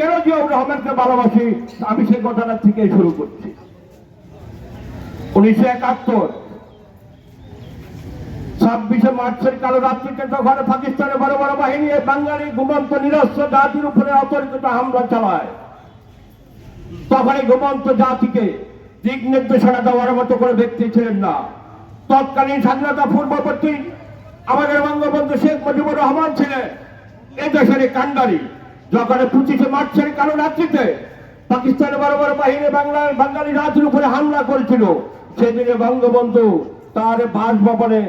কেন জিয়াউর রহমানকে ভালোবাসি? আমি সেই ঘটনা থেকে শুরু করছি। উনিশশো একাত্তর, ছাব্বিশে মার্চের কালো রাত্রিতে যখন পাকিস্তানের বড় বড় বাহিনী বাঙালি ঘুমন্ত, নিরস্ত্র জাতির উপরে অতর্কিত হামলা চালায়, তখন এই ঘুমন্ত জাতিকে দিক নির্দেশনা দেওয়ার মতো করে ব্যক্তি ছিলেন না। তৎকালীন স্বাধীনতা পূর্ববর্তী আমাদের বঙ্গবন্ধু শেখ মুজিবুর রহমান ছিলেন এ দেশের কান্ডারি যখন পঁচিশে মার্চের কালো রাত্রিতে পাকিস্তানের বড় বড় বাহিনী বাংলার বাঙালি রাজ্যের উপরে হামলা করেছিল। সেদিনে বঙ্গবন্ধু তার বাসভবনে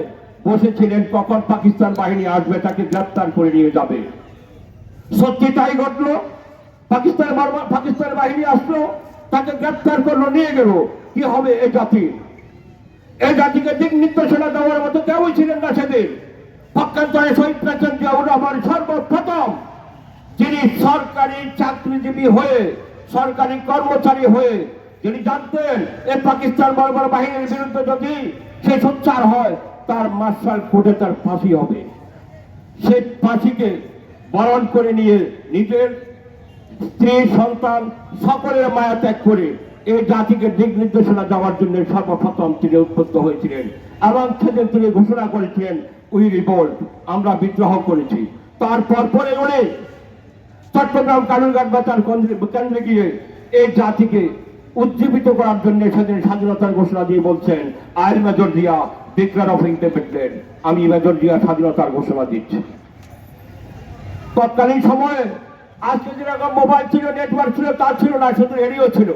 বসেছিলেন, কখন পাকিস্তান বাহিনী আসবে তাকে গ্রেপ্তার করে নিয়ে যাবে। সত্যি তাই ঘটলো? পাকিস্তান পাকিস্তান বাহিনী আসলো, তাকে গ্রেপ্তার করল, নিয়ে গেল। কি হবে এই জাতি? এই জাতিকে দিক নির্দেশনা দেওয়ার মতো কেউই ছিলেন না সেদিন। পক্ষান্তরে শহীদ প্রেসিডেন্ট জিয়াউর রহমান সর্বপ্রথম। যিনি সরকারি চাকরিজীবী হয়ে, সরকারি কর্মচারী হয়ে যিনি জানতেন এই পাকিস্তান বড় বাহিনীর বিরুদ্ধে যদি সে সোচ্চার হয়, তার মার্শাল কোর্টে তার ফাঁসি হবে। সেই ফাঁসিকে বরণ করে নিয়ে নিজের স্ত্রী, সন্তান সকলের মায়া ত্যাগ করে এই জাতিকে দিক নির্দেশনা দেওয়ার জন্য সর্বপ্রথম তিনি উৎপত্ত হয়েছিলেন এবং সেদিন তিনি ঘোষণা করেছিলেন উই রিভোল্ট। আমরা বিদ্রোহ করেছি। তারপর পরে উনি চট্টগ্রাম কালুরঘাট বাজার কেন্দ্রে গিয়ে এই জাতিকে উজ্জীবিত করার জন্য সেদিন স্বাধীনতার ঘোষণা দিয়ে বলছেন I major Zia declare of independent আমি মেজর জিয়া স্বাধীনতার ঘোষণা দিচ্ছি। তৎকালীন সময়ে আজকে যেরকম মোবাইল ছিল নেটওয়ার্ক ছিল, তা ছিল না, শুধু রেডিও ছিল।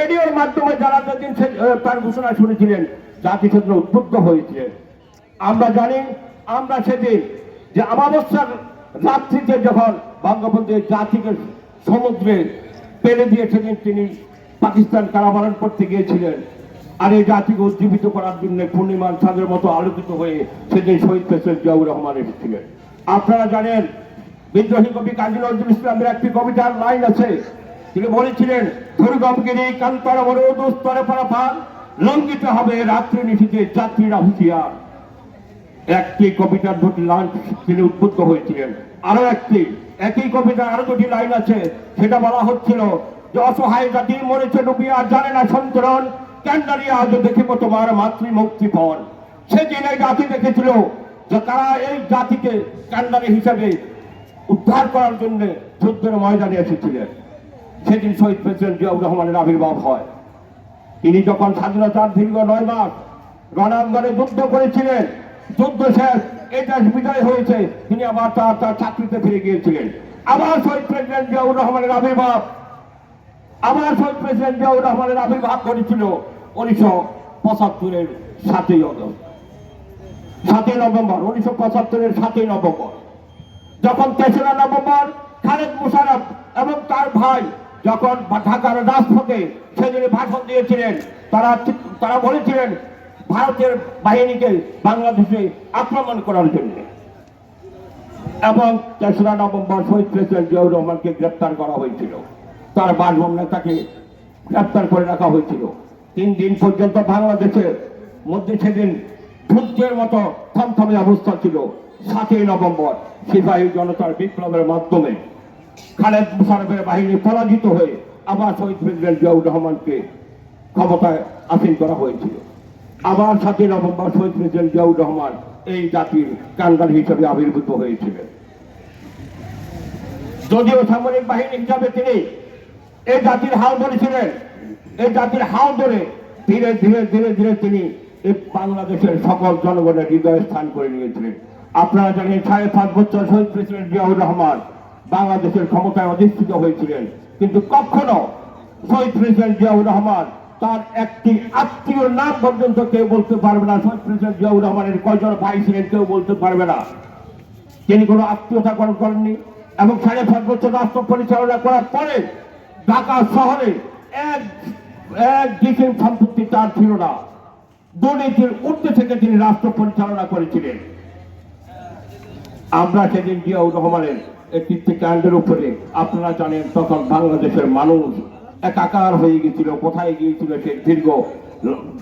রেডিওর মাধ্যমে যারা যেদিন তার ঘোষণা শুনেছিলেন জাতি সেদিন উদ্বুদ্ধ হয়েছিলেন আমরা জানি, আমরা সেদিন যে অমাবস্যার রাত্রিতে যখন বঙ্গবন্ধু জাতিকে সমুদ্রে পেলে দিয়ে সেদিন তিনি পাকিস্তান কারাবরণ করতে গিয়েছিলেন। আর এই জাতিকে উজ্জীবিত করার জন্য পূর্ণিমার চাঁদের মতো আলোকিত হয়ে সেদিন শহীদ প্রেসিডেন্ট জিয়াউর রহমান এসেছিলেন। আপনারা জানেন, বিদ্রোহী কবি কাজী নজরুল ইসলামের একটি কবিতার লাইন আছে। তিনি বলেছিলেন, দুর্গমগিরি কান্তর দুস্তরে পরাপার লঙ্ঘিত হবে রাত্রি নিশীতে যাত্রীরা হুঁশিয়ার একটি কবিতার দুটি লাইন তিনি উদ্বুদ্ধ হয়েছিলেন। আরও একটি, একই কবিতার আরও দুটি লাইন আছে। সেটা বলা হচ্ছিল যে, অসহায় জাতি মরেছে ডুবিয়া জানে না সন্তরণ ক্যান্ডারি আজ দেখিব তোমার মাতৃ মুক্তিপণ সেদিন এই জাতি দেখেছিল যে, তারা এই জাতিকে ক্যান্ডারি হিসেবে উদ্ধার করার জন্য যুদ্ধের ময়দানে এসেছিলেন। সেদিন শহীদ প্রেসিডেন্ট জিয়াউর রহমানের আবির্ভাব হয়। তিনি যখন স্বাধীনতার দীর্ঘ নয় মাস রণাঙ্গনে যুদ্ধ করেছিলেন হয়েছে। তিনি আবার তার তার চাকরিতে ফিরে গিয়েছিলেন। আবার শহীদ প্রেসিডেন্ট জিয়াউর রহমানের আবির্ভাব। আবার শহীদ প্রেসিডেন্ট জিয়াউর রহমানের আবির্ভাব করেছিল উনিশশো পঁচাত্তরের সাতই অগস্ট সাতই নভেম্বর, উনিশশো পঁচাত্তরের সাতই নভেম্বর। যখন তেসরা নভেম্বর, খালেদ মুশারফ এবং তার ভাই যখন ঢাকার রাজপথে সেদিন ভাষণ দিয়েছিলেন, তারা তারা বলেছিলেন ভারতের বাহিনীকে বাংলাদেশে আক্রমণ করার জন্য। এবং তেসরা নভেম্বর শহীদ প্রেসিডেন্ট জিয়াউর রহমানকে গ্রেপ্তার করা হয়েছিল। তার বাসভবনে তাকে গ্রেপ্তার করে রাখা হয়েছিল। তিন দিন পর্যন্ত বাংলাদেশের মধ্যে সেদিন যুদ্ধের মতো থমথমে অবস্থা ছিল। সাতই নভেম্বর সিপাহী জনতার বিপ্লবের মাধ্যমে খালেদ মুশারফের বাহিনী পরাজিত হয়ে আবার শহীদ প্রেসিডেন্ট জিয়াউর রহমানকে ক্ষমতায় আসীন করা হয়েছিল। আবার সাতই নভেম্বর শহীদ প্রেসিডেন্ট জিয়াউর রহমান এই জাতির কাঙ্গাল হিসেবে আবির্ভূত হয়েছিলেন। যদিও সামরিক বাহিনী হিসাবে তিনি এই জাতির হাল ধরেছিলেন, এই জাতির হাল ধরে ধীরে ধীরে ধীরে ধীরে তিনি এই বাংলাদেশের সকল জনগণের হৃদয়ে স্থান করে নিয়েছিলেন। আপনারা জানেন সাড়ে পাঁচ বছর শহীদ প্রেসিডেন্ট জিয়াউর রহমান বাংলাদেশের ক্ষমতায় অধিষ্ঠিত হয়েছিলেন, কিন্তু কখনো শহীদ প্রেসিডেন্ট জিয়াউর রহমান তার একটি আত্মীয় নাম পর্যন্ত কেউ বলতে পারবে না। প্রেসিডেন্ট জিয়াউর রহমানের কয়জন ভাই ছিলেন কেউ বলতে পারবে না। তিনি কোনো আত্মীয়তা গ্রহণ করেননি এবং সাড়ে পাঁচ বছর রাষ্ট্র পরিচালনা করার পরে ঢাকা শহরে এক এক ডিসেম সম্পত্তি তার ছিল না। দুর্নীতির ঊর্ধ্বে থেকে তিনি রাষ্ট্র পরিচালনা করেছিলেন। আমরা সেদিন জিয়াউর রহমানের একটি কাণ্ডের উপরে, আপনারা জানেন তখন বাংলাদেশের মানুষ একাকার হয়ে গেছিল কোথায় গিয়েছিল সে দীর্ঘ,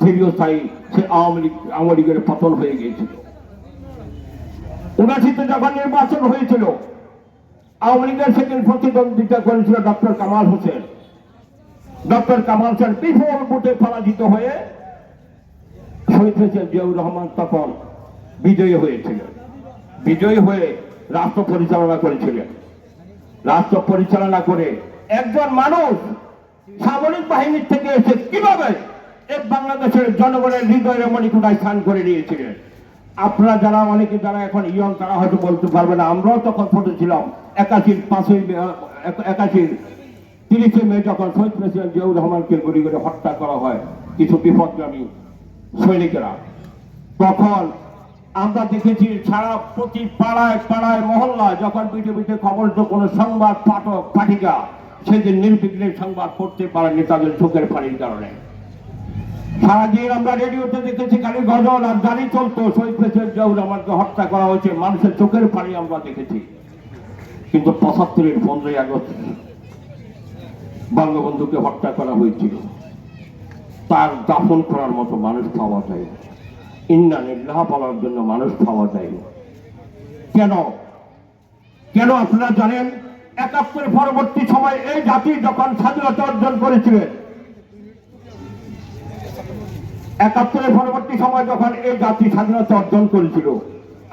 দীর্ঘস্থায়ী, সে আওয়ামী লীগ, আওয়ামী লীগের পতন হয়ে গিয়েছিল। উনাশিতে যখন নির্বাচন হয়েছিল, আওয়ামী লীগের সেকেন্ড প্রতিদ্বন্দ্বিতা করেছিল ডক্টর কামাল হোসেন। ডক্টর কামাল হোসেন বিপুল ভোটে পরাজিত হয়ে শহীদ হয়েছেন জিয়াউর রহমান তখন বিজয়ী হয়েছিলেন। বিজয়ী হয়ে রাষ্ট্র পরিচালনা করেছিলেন। রাষ্ট্র পরিচালনা করে একজন মানুষ সামরিক বাহিনীর থেকে এসে কীভাবে এই বাংলাদেশের জনগণের হৃদয়ের মণিকুটায় স্থান করে নিয়েছিলেন? আপনারা যারা, অনেকে যারা এখন ইয়ং তারা হয়তো বলতে পারবে না, আমরাও তখন ছোট ছিলাম। একাশির পাঁচই একাশির তিরিশে মে যখন শহীদ প্রেসিডেন্ট জিয়াউর রহমানকে গুলি করে হত্যা করা হয়, কিছু বিপদগামী সৈনিকেরা। তখন আমরা দেখেছি সারা প্রতি পাড়ায় পাড়ায় মহল্লা যখন পৃথিবীতে খবর তো কোনো সংবাদ পাঠক, পাঠিকা সেদিন নির্বিঘ্নে সংবাদ পড়তে পারেনি তাদের চোখের পানির কারণে। সারাদিন আমরা রেডিওতে দেখেছি খালি গজল আর গাড়ি চলতো। শহীদ প্রেসিডেন্ট জিয়াউর রহমানকে হত্যা করা হয়েছে, মানুষের চোখের পানি আমরা দেখেছি। কিন্তু পঁচাত্তরের পনেরোই আগস্ট বঙ্গবন্ধুকে হত্যা করা হয়েছিল। তার দাফন করার মতো মানুষ পাওয়া যায়। ইন্না নিল্লাহ বলার জন্য মানুষ পাওয়া যায়। কেন? কেন আপনারা জানেন? একাত্তর পরবর্তী সময় এই জাতি যখন স্বাধীনতা অর্জন করেছিলেন, একাত্তরের পরবর্তী সময় যখন এই জাতি স্বাধীনতা অর্জন করেছিল,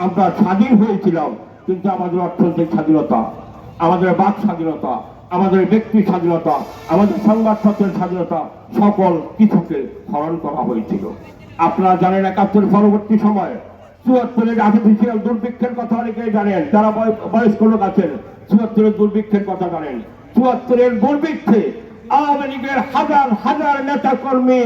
আমরা স্বাধীন হয়েছিলাম, কিন্তু আমাদের অর্থনৈতিক স্বাধীনতা, আমাদের বাক স্বাধীনতা, আমাদের ব্যক্তি স্বাধীনতা, আমাদের সংবাদপত্রের স্বাধীনতা, সকল কিছুকে হরণ করা হয়েছিল। আপনারা জানেন একাত্তর পরবর্তী সময় চুয়াত্তরের দুর্ভিক্ষের কথা অনেকেই জানেন বয়- বয়স্ক লোক আছেন চুয়াত্তরের দুর্ভিক্ষের কথা জানেন। চুয়াত্তরের দুর্ভিক্ষে আওয়ামী লীগের হাজার হাজার নেতা কর্মী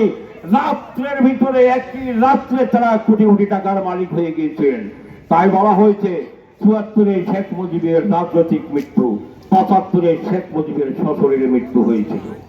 রাত্রের ভিতরে একই রাত্রে তারা কোটি কোটি টাকার মালিক হয়ে গিয়েছিলেন তাই বলা হয়েছে চুয়াত্তরে শেখ মুজিবের রাজনৈতিক মৃত্যু, পঁচাত্তরে শেখ মুজিবের শ্বশুরের মৃত্যু হয়েছিল।